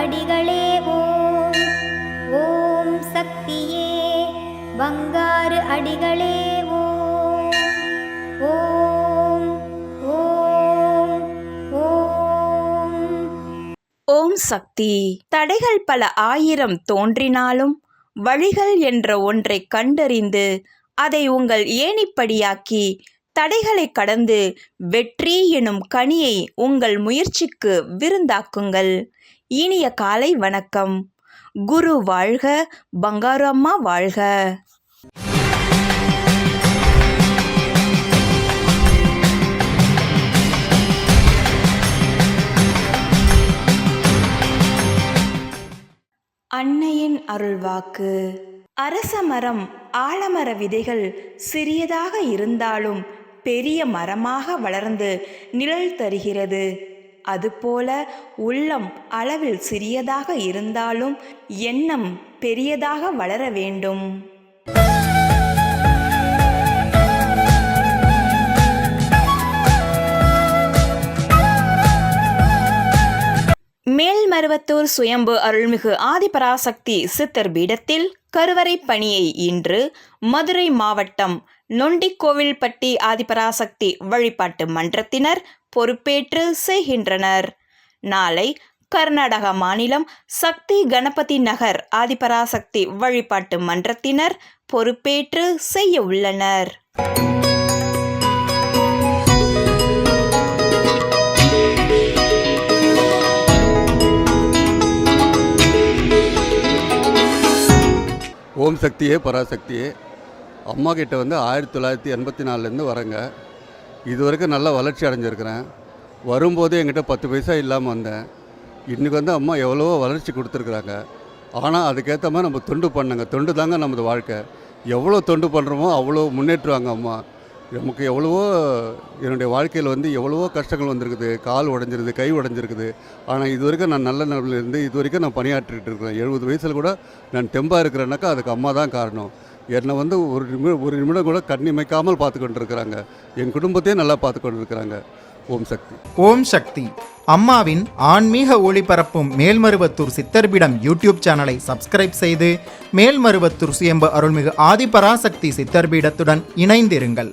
அடிகளே ஓம். ஓம் சக்தியே. வங்காறு அடிகளே ஓம். ஓம் ஓம் ஓம். ஓம் சக்தி. தடைகள் பல ஆயிரம் தோன்றினாலும் வழிகள் என்ற ஒன்றை கண்டறிந்து அதை உங்கள் ஏணிப்படியாக்கி தடைகளை கடந்து வெற்றி எனும் கனியை உங்கள் முயற்சிக்கு விருந்தாக்குங்கள். இனிய காலை வணக்கம். குரு வாழ்க பங்காரு அம்மா வாழ்க. அன்னையின் அருள்வாக்கு. அரச மரம் ஆலமர விதைகள் சிறியதாக இருந்தாலும் பெரிய மரமாக வளர்ந்து நிழல் தருகிறது. அதுபோல உள்ளம் அளவில் சிறியதாக இருந்தாலும் எண்ணம் பெரியதாக வளர வேண்டும். மேல்மருவத்தூர் சுயம்பு அருள்மிகு ஆதிபராசக்தி சித்தர் பீடத்தில் கருவறை பணியை இன்று மதுரை மாவட்டம் நொண்டிக்கோவில்பட்டி ஆதிபராசக்தி வழிபாட்டு மன்றத்தினர் பொறுப்பேற்று செய்கின்றனர். நாளை கர்நாடக மாநிலம் சக்தி கணபதி நகர் ஆதிபராசக்தி வழிபாட்டு மன்றத்தினர் பொறுப்பேற்று செய்ய உள்ளனர். ஓம் சக்தியே பராசக்தியே. அம்மா கிட்ட வந்து ஆயிரத்தி தொள்ளாயிரத்தி எண்பத்தி நாலுலேருந்து வரேங்க. இது வரைக்கும் நல்லா வளர்ச்சி அடைஞ்சிருக்கிறேன். வரும்போது என்கிட்ட பத்து பைசா இல்லாமல் வந்தேன். இன்றைக்கி வந்து அம்மா எவ்வளவோ வளர்ச்சி கொடுத்துருக்குறாங்க. ஆனால் அதுக்கேற்ற மாதிரி நம்ம தொண்டு பண்ணுங்க. தொண்டு தாங்க நமது வாழ்க்கை. எவ்வளோ தொண்டு பண்ணுறோமோ அவ்வளோ முன்னேற்றுவாங்க அம்மா. நமக்கு எவ்வளவோ என்னுடைய வாழ்க்கையில் வந்து எவ்வளவோ கஷ்டங்கள் வந்திருக்குது. கால் உடஞ்சிருது கை உடஞ்சிருக்குது. ஆனால் இது வரைக்கும் நான் நல்ல நிலைமையில இருந்து இது வரைக்கும் நான் பணியாற்றிட்டு இருக்கிறேன். எழுபது வயசில் கூட நான் தெம்பாக இருக்கிறேன்னாக்கா அதுக்கு அம்மா தான் காரணம். என்னை வந்து ஒரு நிமிடம் ஒரு நிமிடம் கூட கண்ணிமைக்காமல் பார்த்து கொண்டு இருக்கிறாங்க என் குடும்பத்தையும் நல்லா பார்த்து கொண்டு இருக்கிறாங்க ஓம் சக்தி. ஓம் சக்தி. அம்மாவின் ஆன்மீக ஒளிபரப்பும் மேல்மருவத்தூர் சித்தர்பிடம் யூடியூப் சேனலை சப்ஸ்கிரைப் செய்து மேல்மருவத்தூர் சுயம்பு அருள்மிகு ஆதிபராசக்தி சித்தர்பீடத்துடன் இணைந்திருங்கள்.